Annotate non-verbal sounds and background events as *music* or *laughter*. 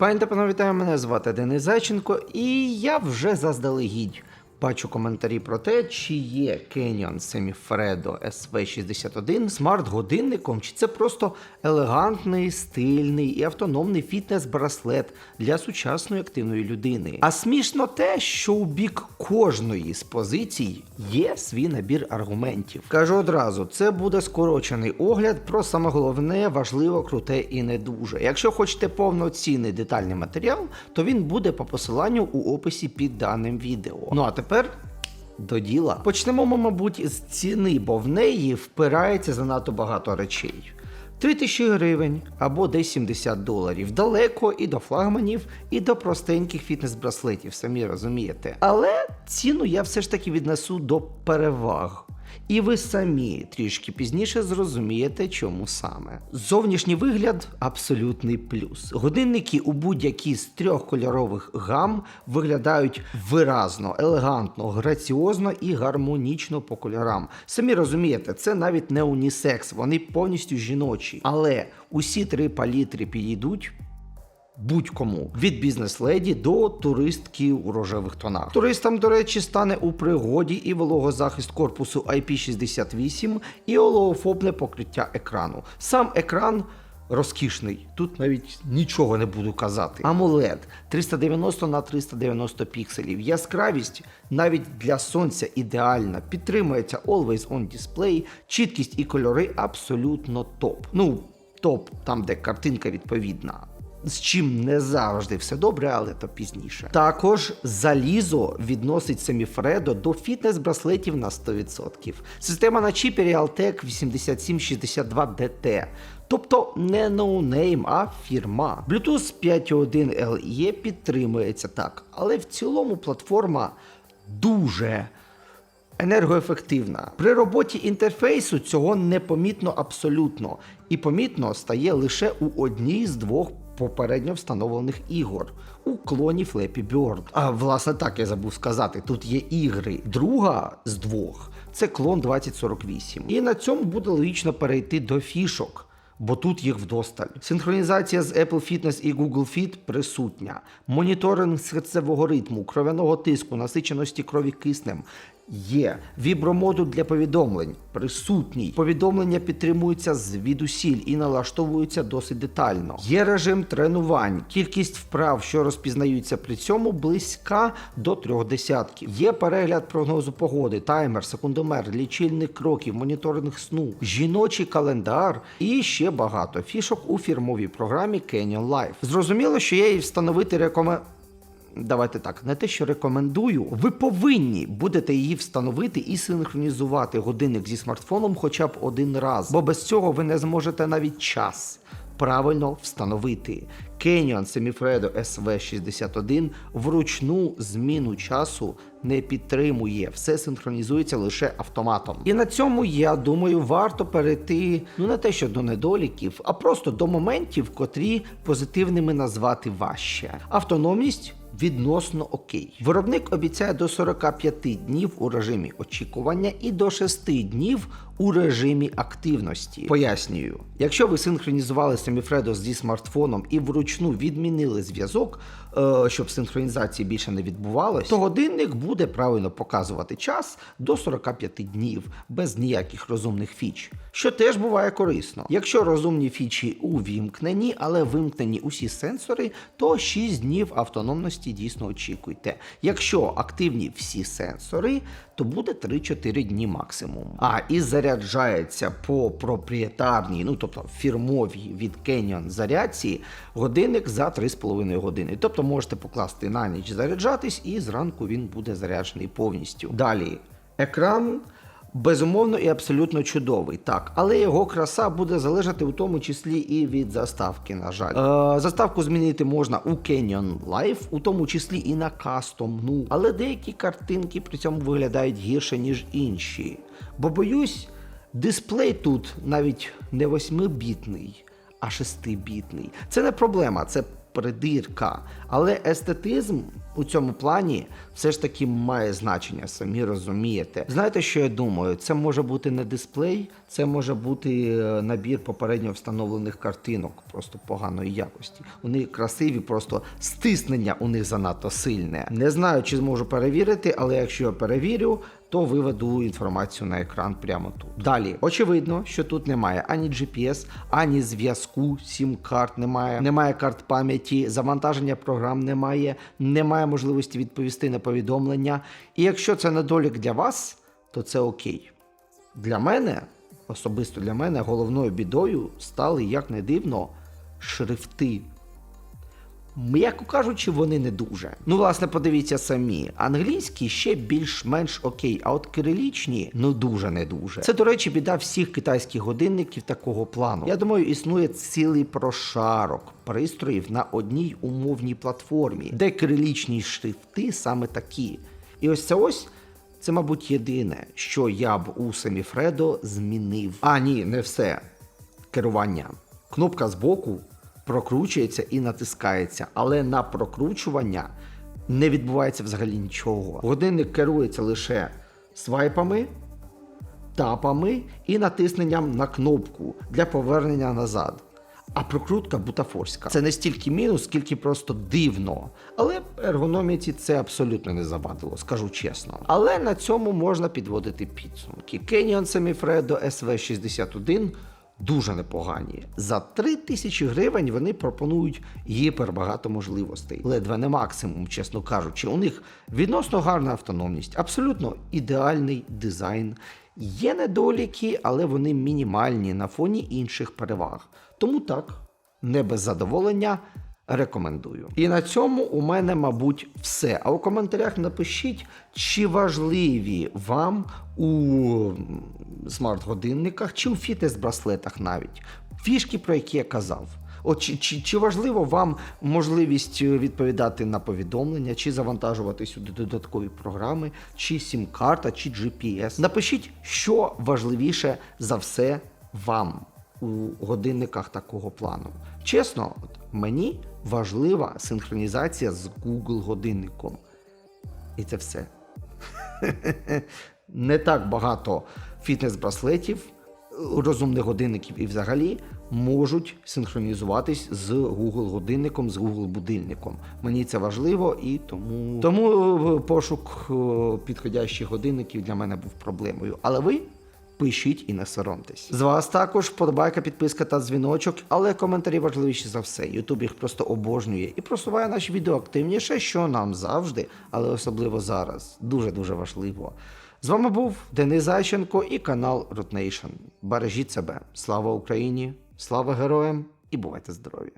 Пані та панове, вітаю, мене звати Денис Зайченко, і я вже заздалегідь бачу коментарі про те, чи є Canyon Semifredo SV61 смарт-годинником, чи це просто елегантний, стильний і автономний фітнес-браслет для сучасної активної людини. А смішно те, що у бік кожної з позицій є свій набір аргументів. Кажу одразу, це буде скорочений огляд про саме головне, важливо, круте і не дуже. Якщо хочете повноцінний детальний матеріал, то він буде по посиланню у описі під даним відео. Ну а тепер. До діла. Почнемо, ми, мабуть, з ціни, бо в неї впирається занадто багато речей. 3 тисячі гривень або десь 70 доларів. Далеко і до флагманів, і до простеньких фітнес-браслетів, самі розумієте. Але ціну я все ж таки віднесу до переваг. І ви самі трішки пізніше зрозумієте, чому саме. Зовнішній вигляд абсолютний плюс. Годинники у будь-якій з трьох кольорових гам виглядають виразно, елегантно, граціозно і гармонічно по кольорам. Самі розумієте, це навіть не унісекс, вони повністю жіночі. Але усі три палітри підійдуть будь-кому від бізнес-леді до туристки у рожевих тонах. Туристам, до речі, стане у пригоді і вологозахист корпусу IP68 і олеофобне покриття екрану. Сам екран. Розкішний, тут навіть нічого не буду казати. AMOLED 390 на 390 пікселів. Яскравість навіть для сонця ідеальна. Підтримується Always On Display, чіткість і кольори абсолютно топ. Ну, топ, там де картинка відповідна. З чим не завжди все добре, але то пізніше. Також залізо відносить Semifredo до фітнес-браслетів на 100%. Система на чіпі Realtek 8762DT. Тобто не ноунейм, а фірма. Bluetooth 5.1 LE підтримується так, але в цілому платформа дуже енергоефективна. При роботі інтерфейсу цього не помітно абсолютно, і помітно стає лише у одній з двох попередньо встановлених ігор у клоні Flappy Bird. А власне так я забув сказати, тут є ігри. Друга з двох це клон 2048. І на цьому буде логічно перейти до фішок. Бо тут їх вдосталь. Синхронізація з Apple Fitness і Google Fit присутня. Моніторинг серцевого ритму, кров'яного тиску, насиченості крові киснем. Є вібромодуль для повідомлень присутній. Повідомлення підтримуються звідусіль і налаштовуються досить детально. Є режим тренувань, кількість вправ, що розпізнаються при цьому, близька до трьох десятків. Є перегляд прогнозу погоди, таймер, секундомер, лічильник кроків, моніторинг сну, жіночий календар і ще багато фішок у фірмовій програмі Canyon Life. Зрозуміло, що я її встановити рекомендую. Давайте так, не те, що рекомендую, ви повинні будете її встановити і синхронізувати годинник зі смартфоном хоча б один раз, бо без цього ви не зможете навіть час правильно встановити. Canyon Semifredo SV61 вручну зміну часу не підтримує, все синхронізується лише автоматом. І на цьому, я думаю, варто перейти ну не те, що до недоліків, а просто до моментів, котрі позитивними назвати важче. Автономність відносно окей. Виробник обіцяє до 45 днів у режимі очікування і до 6 днів у режимі активності. Пояснюю, якщо ви синхронізували Semifredo зі смартфоном і вручну відмінили зв'язок, щоб синхронізації більше не відбувалось, то годинник буде правильно показувати час до 45 днів без ніяких розумних фіч, що теж буває корисно. Якщо розумні фічі увімкнені, але вимкнені усі сенсори, то 6 днів автономності дійсно очікуйте. Якщо активні всі сенсори, то буде 3-4 дні максимум. А і заряджається по проприєтарній, ну тобто фірмовій від Canyon зарядці, годинник за 3,5 години. Тобто можете покласти на ніч заряджатись, і зранку він буде заряджений повністю. Далі екран. Безумовно і абсолютно чудовий, так, але його краса буде залежати у тому числі і від заставки, на жаль. Е, заставку змінити можна у Canyon Life, у тому числі і на кастомну. Але деякі картинки при цьому виглядають гірше, ніж інші. Бо боюсь, дисплей тут навіть не 8-бітний, а 6-бітний. Це не проблема, це придирка. Але естетизм у цьому плані все ж таки має значення, самі розумієте. Знаєте, що я думаю? Це може бути не дисплей, це може бути е, набір попередньо встановлених картинок, просто поганої якості. Вони красиві, просто стиснення у них занадто сильне. Не знаю, чи зможу перевірити, але якщо я перевірю, то виведу інформацію на екран прямо тут. Далі, очевидно, що тут немає ані GPS, ані зв'язку, сім карт немає, немає карт пам'яті, завантаження програм немає, немає можливості відповісти на повідомлення. І якщо це недолік для вас, то це окей. Для мене, особисто для мене, головною бідою стали, як не дивно, шрифти. М'яко кажучи, вони не дуже. Ну, власне, подивіться самі. Англійські ще більш-менш окей, а от кирилічні ну дуже не дуже. Це, до речі, біда всіх китайських годинників такого плану. Я думаю, існує цілий прошарок пристроїв на одній умовній платформі, де кирилічні шрифти саме такі. І ось це ось. Це, мабуть, єдине, що я б у Семіфредо змінив. А ні, не все. Керування. Кнопка збоку прокручується і натискається, але на прокручування не відбувається взагалі нічого. Годинник керується лише свайпами, тапами і натисненням на кнопку для повернення назад. А прокрутка бутафорська. Це не стільки мінус, скільки просто дивно. Але ергономіці це абсолютно не завадило, скажу чесно. Але на цьому можна підводити підсумки. Canyon Semifredo SV61 дуже непогані. За 3 тисячі гривень вони пропонують гіпербагато можливостей. Ледве не максимум, чесно кажучи. У них відносно гарна автономність, абсолютно ідеальний дизайн. Є недоліки, але вони мінімальні на фоні інших переваг. Тому так, не без задоволення. Рекомендую. І на цьому у мене, мабуть, все. А у коментарях напишіть, чи важливі вам у смарт-годинниках, чи у фітнес-браслетах навіть фішки, про які я казав. От чи, чи, чи важливо вам можливість відповідати на повідомлення, чи завантажувати сюди додаткові програми, чи сім-карта, чи GPS? Напишіть, що важливіше за все вам у годинниках такого плану. Чесно, от, мені важлива синхронізація з Google годинником. І це все. *laughs* Не так багато фітнес-браслетів, розумних годинників і взагалі можуть синхронізуватись з Google годинником, з Google будильником. Мені це важливо і тому, тому е, пошук е, підходящих годинників для мене був проблемою. Але ви пишіть і не соромтесь. З вас також вподобайка, підписка та дзвіночок, але коментарі важливіші за все. Ютуб їх просто обожнює і просуває наші відео активніше, що нам завжди, але особливо зараз. Дуже дуже важливо. З вами був Денис Зайченко і канал Nation. Бережіть себе. Слава Україні! Слава героям і бувайте здорові!